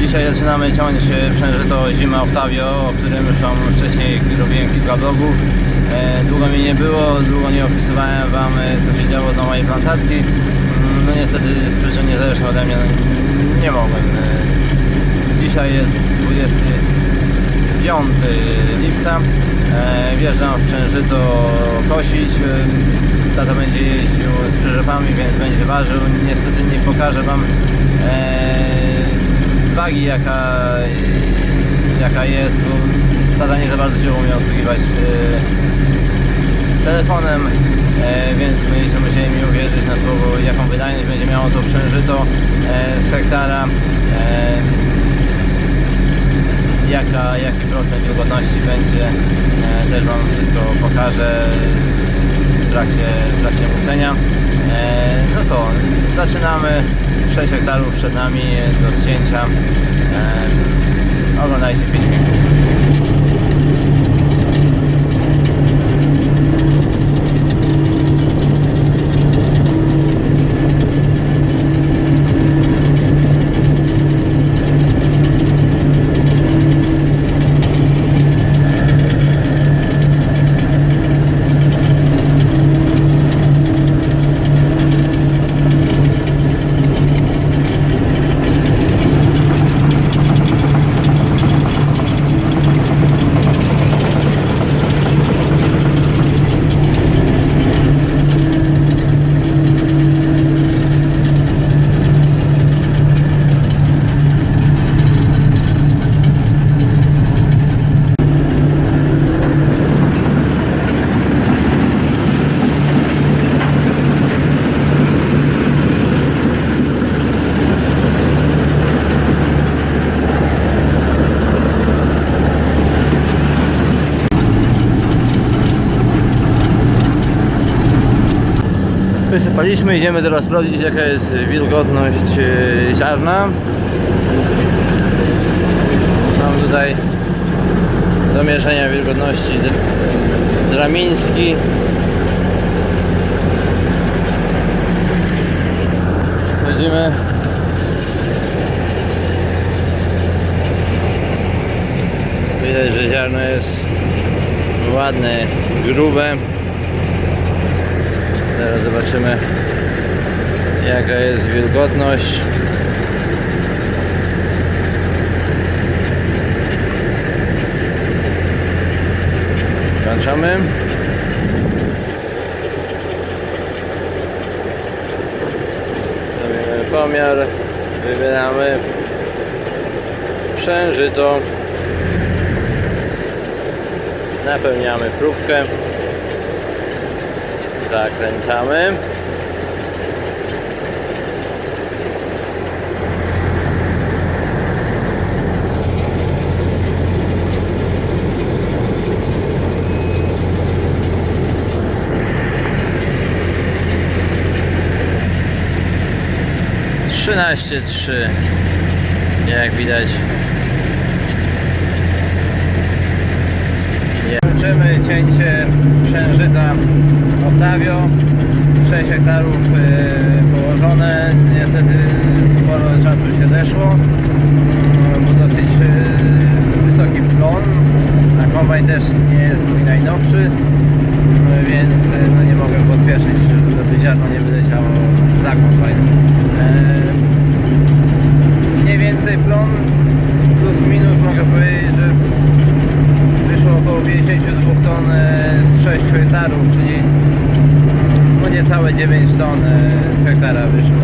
Dzisiaj zaczynamy ciąć e, przężyto Zima Octavio, o którym już wcześniej robiłem kilka vlogów. E, Długo mi nie było, długo nie opisywałem Wam e, co się działo na mojej plantacji. Mm, No niestety z przyczyn niezależnych ode mnie no, nie mogłem. Dzisiaj jest 25 lipca. E, Wjeżdżam w przężyto kosić. E, Tata będzie jeździł z przyczepami, więc będzie ważył. Niestety nie pokażę Wam e, wagi jaka, jaka jest, bo tata nie za bardzo się umie obsługiwać telefonem, więc będziemy musieli mi uwierzyć na słowo, jaką wydajność będzie miało to przężyto z hektara, jaka, jaki procent wilgotności będzie, e, też Wam wszystko pokażę w trakcie, w trakcie mucenia. E, no to zaczynamy. 6 hektarów przed nami do zdjęcia. E, oglądajcie filmik. Wysypaliśmy, idziemy teraz sprawdzić jaka jest wilgotność e, ziarna. Mam tutaj do mierzenia wilgotności dramiński. Chodzimy. Widać, że ziarno jest ładne, grube. Zobaczymy jaka jest wilgotność. Włączamy. Robimy pomiar. Wybieramy przężyto. Napełniamy próbkę. Zakręcamy. Trzynaście trzy, jak widać. Kończymy cięcie przężyta Octavio 6 hektarów y, położone. Niestety sporo czasu się zeszło. Mm, bo dosyć y, wysoki plon. A kombajn też nie jest mój najnowszy y, więc no, nie mogę podpieszyć żeby ziarno nie wyleciało za kombajn E, mniej więcej plon plus minus mogę powiedzieć, że wyszło około 52 ton e, z 6 hektarów, czyli no niecałe 9 ton e, z hektara wyszło.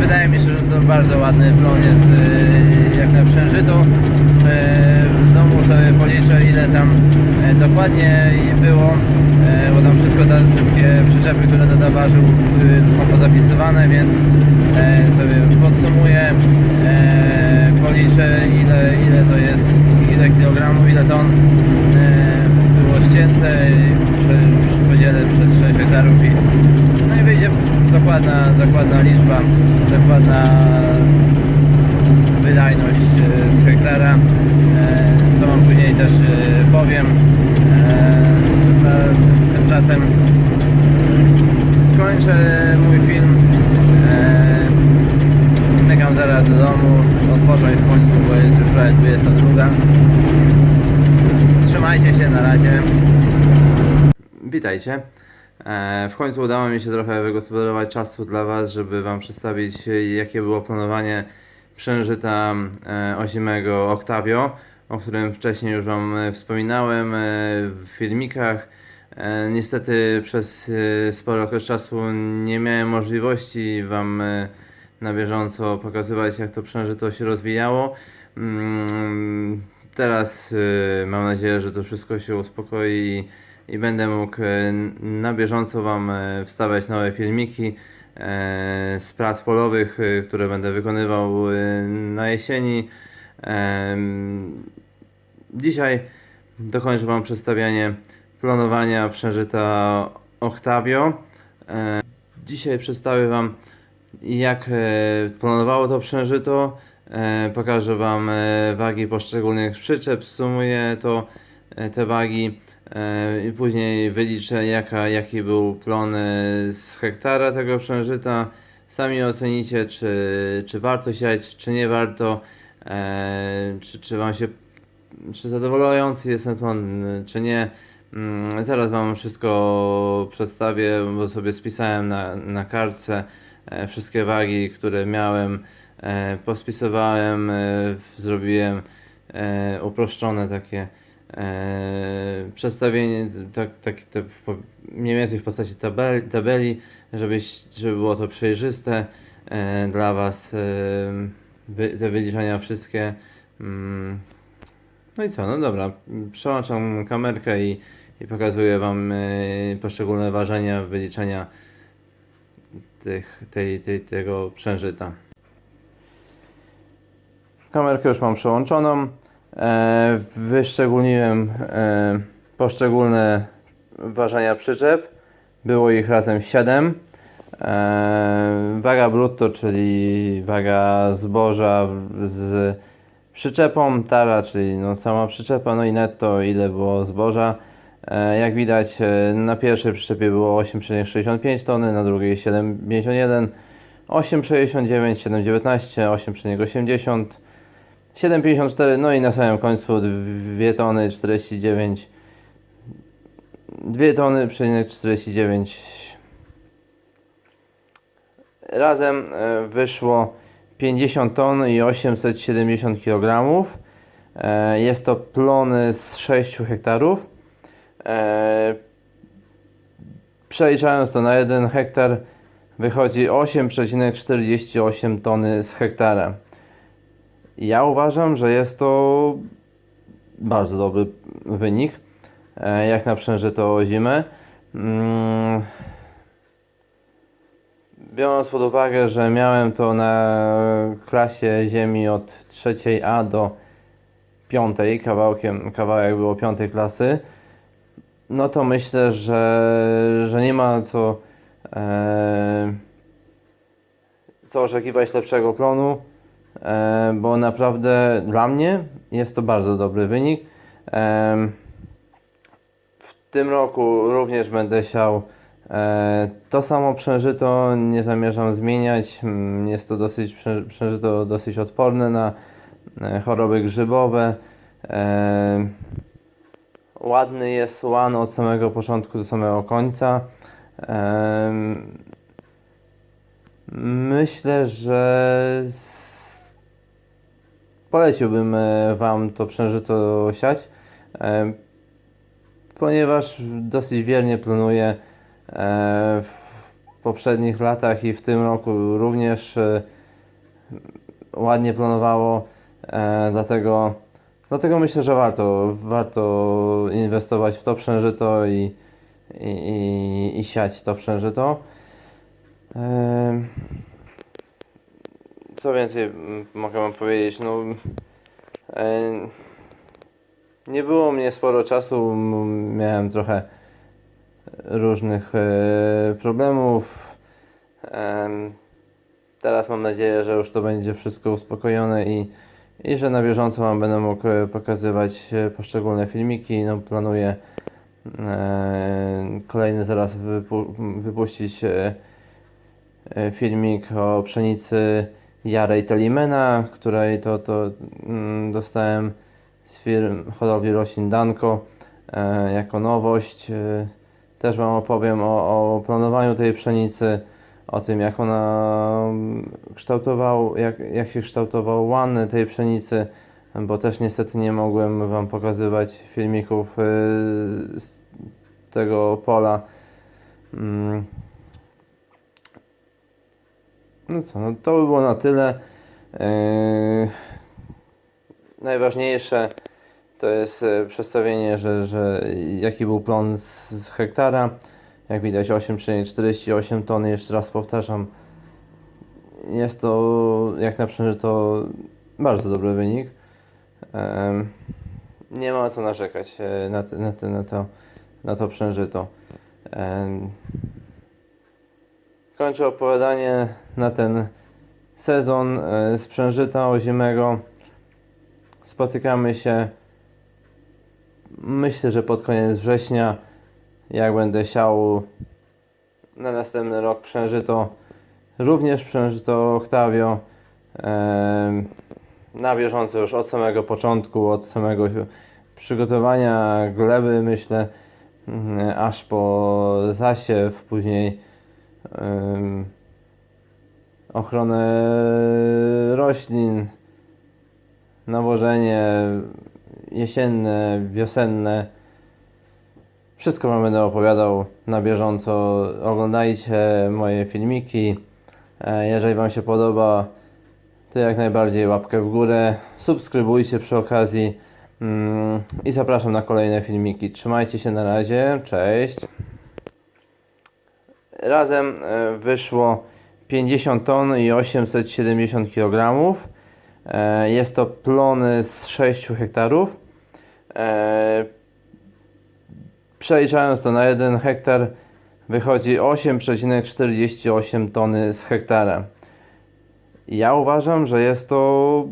Wydaje mi się, że to bardzo ładny plon jest e, jak na przężytu. E, W domu sobie policzę ile tam e, dokładnie było, e, bo tam wszystko, te wszystkie przyczepy, które tata ważył y, są pozapisywane, więc e, sobie podsumuję, policzę ile, ile to jest, ile kilogramów, ile ton było ścięte podzielę przez 6 hektarów i no i wyjdzie dokładna, dokładna liczba, dokładna wydajność e, z hektara, e, co Wam później też e, powiem. E, na- Tymczasem tymczasem kończę mój film. E, Czekam zaraz do domu, w końcu, bo jest już prawie 22. Trzymajcie się, na razie. Witajcie. E, W końcu udało mi się trochę wygospodarować czasu dla Was, żeby Wam przedstawić, jakie było planowanie przężyta e, ozimego Octavio, o którym wcześniej już Wam e, wspominałem w filmikach. Niestety przez spory okres czasu nie miałem możliwości Wam na bieżąco pokazywać, jak to przężyto się rozwijało. Mm, Teraz e, mam nadzieję, że to wszystko się uspokoi i, będę mógł e, na bieżąco Wam e, wstawiać nowe filmiki z prac polowych, które będę wykonywał na jesieni. Dzisiaj dokończę Wam przedstawianie planowania przężyta Octavio. E, Dzisiaj przedstawię Wam jak e, planowało to przężyto. E, pokażę Wam e, wagi poszczególnych przyczep, sumuję to, te wagi i później wyliczę jaka, jaki był plon z hektara tego przężyta. Sami ocenicie, czy, czy warto siać, czy nie warto, czy, czy Wam się czy zadowalający jest ten plan, czy nie. Mm, Zaraz Wam wszystko przedstawię, bo sobie spisałem na, na kartce wszystkie wagi, które miałem, e, pospisywałem, e, zrobiłem e, uproszczone takie e, przedstawienie, tak, tak, te, mniej więcej w postaci tabeli, tabeli żeby było to przejrzyste e, dla Was, e, te wyliczenia wszystkie. Mm, no i co, no dobra, przełączam kamerkę i, i pokazuję Wam poszczególne ważenia, wyliczenia tych, tej, tej, tego przężyta. Kamerkę już mam przełączoną. E, wyszczególniłem e, poszczególne ważenia przyczep. Było ich razem 7. E, waga brutto, czyli waga zboża z przyczepą, tara, czyli no sama przyczepa, no i netto ile było zboża. E, Jak widać e, na pierwszej przyczepie było 8,65 tony, na drugiej 7,51, 8,69, 7,19, 8,80, 7,54, no i na samym końcu 2 tony 49, 2 tony przecinek 49. Razem e, wyszło 50 ton i 870 kg. Jest to plony z 6 hektarów. E, Przeliczając to na 1 hektar wychodzi 8,48 tony z hektara. Ja uważam, że jest to bardzo dobry wynik, e, jak na przężyto zimę. Mm, Biorąc pod uwagę, że miałem to na klasie ziemi od trzeciej A do piątej, kawałkiem, kawałek było piątej klasy, no to myślę, że, że nie ma co, e, co oczekiwać lepszego plonu, e, bo naprawdę dla mnie jest to bardzo dobry wynik. E, w tym roku również będę siał e, to samo przężyto, nie zamierzam zmieniać. Jest to dosyć przę- przężyto dosyć odporne na e, choroby grzybowe. E, ładny jest łan od samego początku do samego końca. Myślę, że poleciłbym e, Wam to przężyto siać, ponieważ dosyć wiernie planuję e, w poprzednich latach i w tym roku również e, ładnie planowało, dlatego Dlatego myślę, że warto, warto inwestować w to przężyto i, i, i, i siać to przężyto. Co więcej mogę Wam powiedzieć? No, nie było mnie sporo czasu, miałem trochę różnych e, problemów. Em, Teraz mam nadzieję, że już to będzie wszystko uspokojone i, i że na bieżąco Wam będę mógł e, pokazywać e, poszczególne filmiki. No, planuję e, kolejny zaraz wypu- wypuścić filmik o pszenicy Jarej Telimena, której to, to mm, dostałem z firm hodowli roślin Danko jako nowość. Też Wam opowiem o, o planowaniu tej pszenicy, o tym jak ona kształtował, jak, jak się kształtował łan tej pszenicy, bo też niestety nie mogłem Wam pokazywać filmików e, z tego pola. Mm. No co, no to by było na tyle. Yy, najważniejsze to jest e, przedstawienie, że, że jaki był plon z, z hektara. Jak widać 8,48 tony, jeszcze raz powtarzam. Jest to jak na to bardzo dobry wynik. Nie ma co narzekać e, na, na, na, to, na to przężyto. Kończę opowiadanie na ten sezon e, sprzężyta ozimego. Spotykamy się myślę, że pod koniec września, jak będę siał na następny rok przężyto, również przężyto Octavio. Na bieżąco już od samego początku, od samego przygotowania gleby, myślę, mm, aż po zasiew, później ochronę roślin, nawożenie jesienne, wiosenne. Wszystko Wam będę opowiadał na bieżąco. Oglądajcie moje filmiki. E, Jeżeli Wam się podoba, to jak najbardziej łapkę w górę. Subskrybujcie przy okazji. Mm, I zapraszam na kolejne filmiki. Trzymajcie się na razie. Cześć. Razem e, wyszło 50 ton i 870 kg. E, Jest to plony z 6 hektarów. Przeliczając to na 1 hektar wychodzi 8,48 tony z hektara. Ja uważam, że jest to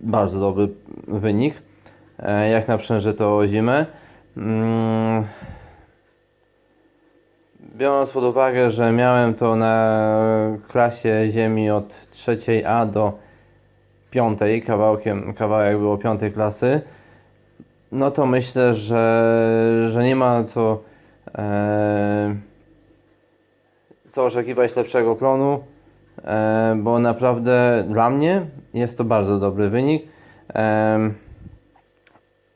bardzo dobry wynik, e, jak na przężyto zimę. Mm, Biorąc pod uwagę, że miałem to na klasie ziemi od trzeciej A do piątej, kawałkiem, kawałek było piątej klasy, no to myślę, że, że nie ma co, e, co oczekiwać lepszego klonu, e, bo naprawdę dla mnie jest to bardzo dobry wynik. E,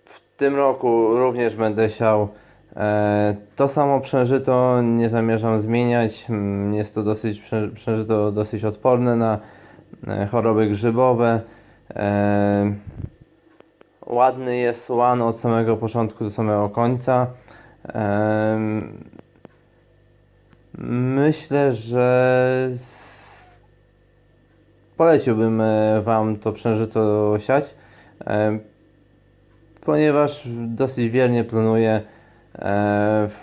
w tym roku również będę siał e, to samo przężyto, nie zamierzam zmieniać. Mm, Jest to dosyć przę- przężyto dosyć odporne na e, choroby grzybowe. E, ładny jest łan od samego początku do samego końca. Myślę, że poleciłbym e, Wam to przężyto siać, ponieważ dosyć wiernie planuję e, w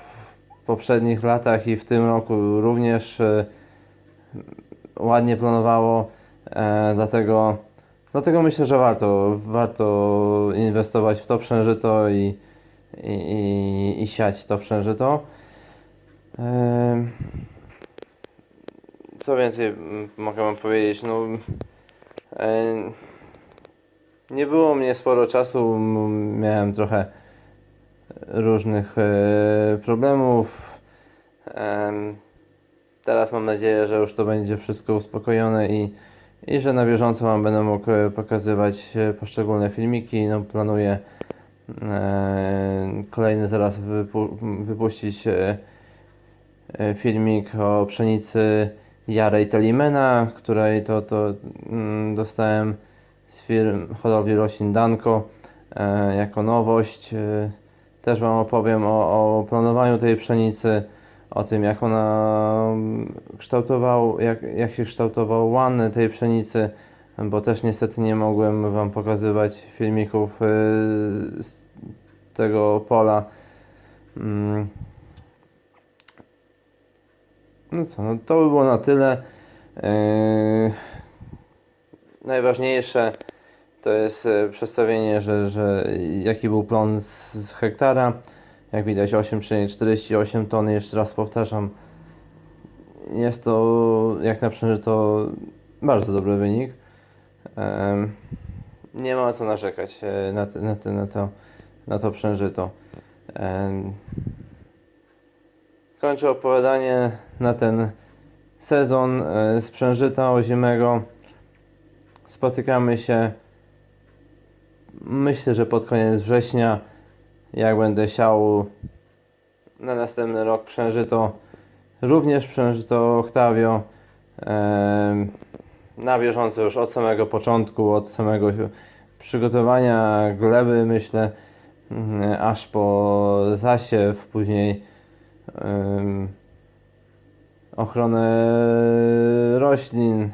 poprzednich latach i w tym roku również e, ładnie planowało, dlatego Dlatego myślę, że warto, warto inwestować w to przężyto i, i, i, i siać to przężyto. Co więcej mogę Wam powiedzieć? No, nie było mnie sporo czasu, miałem trochę różnych e, problemów. Em, Teraz mam nadzieję, że już to będzie wszystko uspokojone i, i że na bieżąco Wam będę mógł e, pokazywać e, poszczególne filmiki. No, planuję e, kolejny zaraz wypu- wypuścić filmik o pszenicy Jarej Telimena, której to, to mm, dostałem z firm hodowli roślin Danko jako nowość. Też Wam opowiem o, o planowaniu tej pszenicy, o tym jak ona kształtował, jak, jak się kształtował łan tej pszenicy, bo też niestety nie mogłem Wam pokazywać filmików e, z tego pola. Mm. No co, no to by było na tyle. Yy, najważniejsze to jest e, przedstawienie, że, że jaki był plon z, z hektara. Jak widać 8,48 tony, jeszcze raz powtarzam. Jest to jak na przężyto bardzo dobry wynik. Nie ma co narzekać e, na, te- na, te- na, to, na to przężyto. Kończę opowiadanie na ten sezon e, sprzężyta ozimego. Spotykamy się myślę, że pod koniec września, jak będę siał na następny rok przężyto, również przężyto Octavio. Na bieżąco już od samego początku, od samego przygotowania gleby, myślę, mm, aż po zasiew, później ochronę roślin,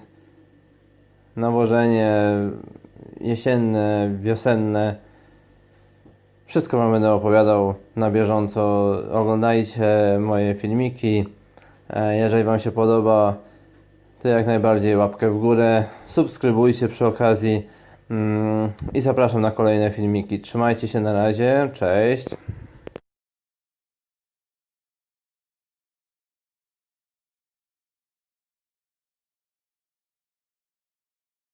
nawożenie jesienne, wiosenne. Wszystko Wam będę opowiadał na bieżąco. Oglądajcie moje filmiki. E, Jeżeli Wam się podoba, to jak najbardziej łapkę w górę. Subskrybujcie przy okazji. Mm, I zapraszam na kolejne filmiki. Trzymajcie się na razie. Cześć.